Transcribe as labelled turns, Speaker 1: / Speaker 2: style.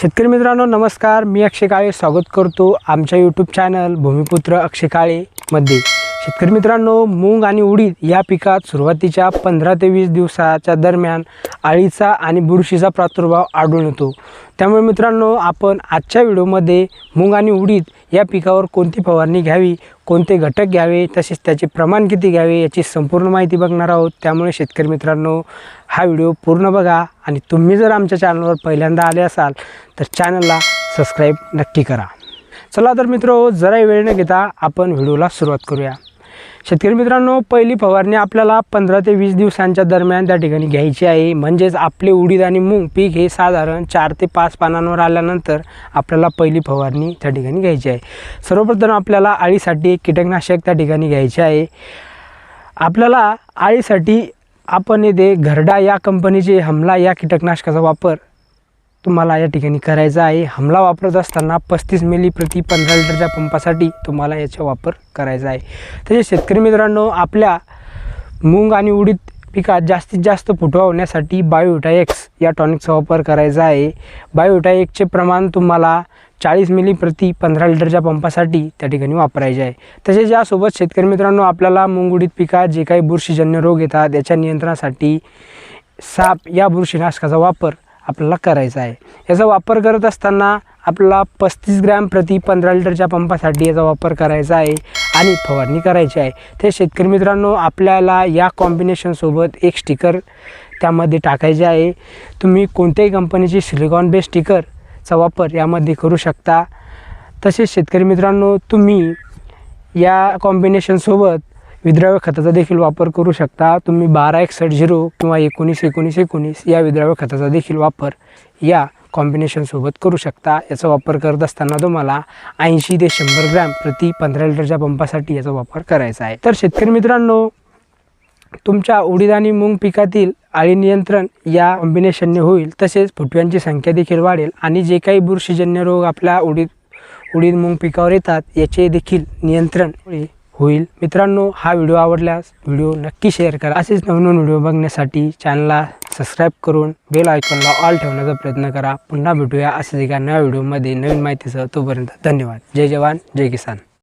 Speaker 1: शेतकरी मित्रांनो नमस्कार. मी अक्षय काळे. स्वागत करतो आमच्या यूट्यूब चॅनल भूमिपुत्र अक्षय काळेमध्ये. शेतकरी मित्रांनो मूग आणि उडीद या पिकात सुरुवातीच्या पंधरा ते वीस दिवसाच्या दरम्यान अळीचा आणि बुरशीचा प्रादुर्भाव आढळून येतो. त्यामुळे मित्रांनो आपण आजच्या व्हिडिओमध्ये मूग आणि उडीद या पिकावर कोणती फवारणी घ्यावी कोणते घटक घ्यावे तसेच त्याचे प्रमाण किती घ्यावे याची संपूर्ण माहिती बघणार आहोत. त्यामुळे शेतकरी मित्रांनो हा व्हिडिओ पूर्ण बघा आणि तुम्ही जर आमच्या चॅनलवर पहिल्यांदा आले असाल तर चॅनलला सबस्क्राईब नक्की करा. चला तर मित्र जरा वेळ न घेता आपण व्हिडिओला सुरुवात करूया. शेतकरी मित्रांनो पहिली फवारणी आपल्याला पंधरा ते वीस दिवसांच्या दरम्यान त्या ठिकाणी घ्यायची आहे. म्हणजेच आपले उडीद आणि मूग पीक हे साधारण चार ते पाच पानांवर आल्यानंतर आपल्याला पहिली फवारणी त्या ठिकाणी घ्यायची आहे. सर्वप्रथम आपल्याला आळीसाठी एक कीटकनाशक त्या ठिकाणी घ्यायचे आहे. आपल्याला आळीसाठी आपण येथे घरडा या कंपनीचे हमला या कीटकनाशकाचा वापर तुम्हाला या ठिकाणी करायचा आहे. हमला वापरत असताना पस्तीस मिली प्रति पंधरा लिटरच्या पंपासाठी तुम्हाला याचा वापर करायचा आहे. तसेच शेतकरी मित्रांनो आपल्या मूग आणि उडीद पिकात जास्तीत जास्त फुटवा होण्यासाठी बायोटाएक्स या टॉनिकचा वापर करायचा आहे. बायोटाएक्सचे प्रमाण तुम्हाला चाळीस मिली प्रति पंधरा लिटरच्या पंपासाठी त्या ठिकाणी वापरायचे आहे. तसेच यासोबत शेतकरी मित्रांनो आपल्याला मूग उडीद पिकात जे काही बुरशीजन्य रोग येतात याच्या नियंत्रणासाठी साप या बुरशीनाशकाचा वापर आपल्याला करायचा आहे. याचा वापर करत असताना आपल्याला पस्तीस ग्रॅम प्रति पंधरा लिटरच्या पंपासाठी याचा वापर करायचा आहे आणि फवारणी करायची आहे. ते शेतकरी मित्रांनो आपल्याला या कॉम्बिनेशनसोबत एक स्टिकर त्यामध्ये टाकायचे आहे. तुम्ही कोणत्याही कंपनीची सिलिकॉन बेस स्टिकरचा वापर यामध्ये करू शकता. तसेच शेतकरी मित्रांनो तुम्ही या कॉम्बिनेशनसोबत विद्राव्य खताचा देखील वापर करू शकता. तुम्ही बारा एकसठ झिरो किंवा एकोणीस एकोणीस एकोणीस या विद्राव्य खताचा देखील वापर या कॉम्बिनेशनसोबत करू शकता. याचा वापर करत असताना तुम्हाला ऐंशी ते शंभर ग्रॅम प्रति पंधरा लिटरच्या पंपासाठी याचा वापर करायचा आहे. तर शेतकरी मित्रांनो तुमच्या उडीद आणि मूग पिकातील अळी नियंत्रण या कॉम्बिनेशनने होईल. तसेच फुटव्यांची संख्या देखील वाढेल आणि जे काही बुरशीजन्य रोग आपल्या उडीद उडीद मूग पिकावर येतात याचे देखील नियंत्रण होईल. मित्रांनो हा व्हिडिओ आवडल्यास व्हिडिओ नक्की शेअर करा. असेच नवनवीन व्हिडिओ बघण्यासाठी चॅनलला सबस्क्राईब करून बेल आयकॉनला ऑल ठेवण्याचा प्रयत्न करा. पुन्हा भेटूया असेच एका नव्या व्हिडिओमध्ये नवीन माहितीसह. तोपर्यंत धन्यवाद. जय जवान जय किसान.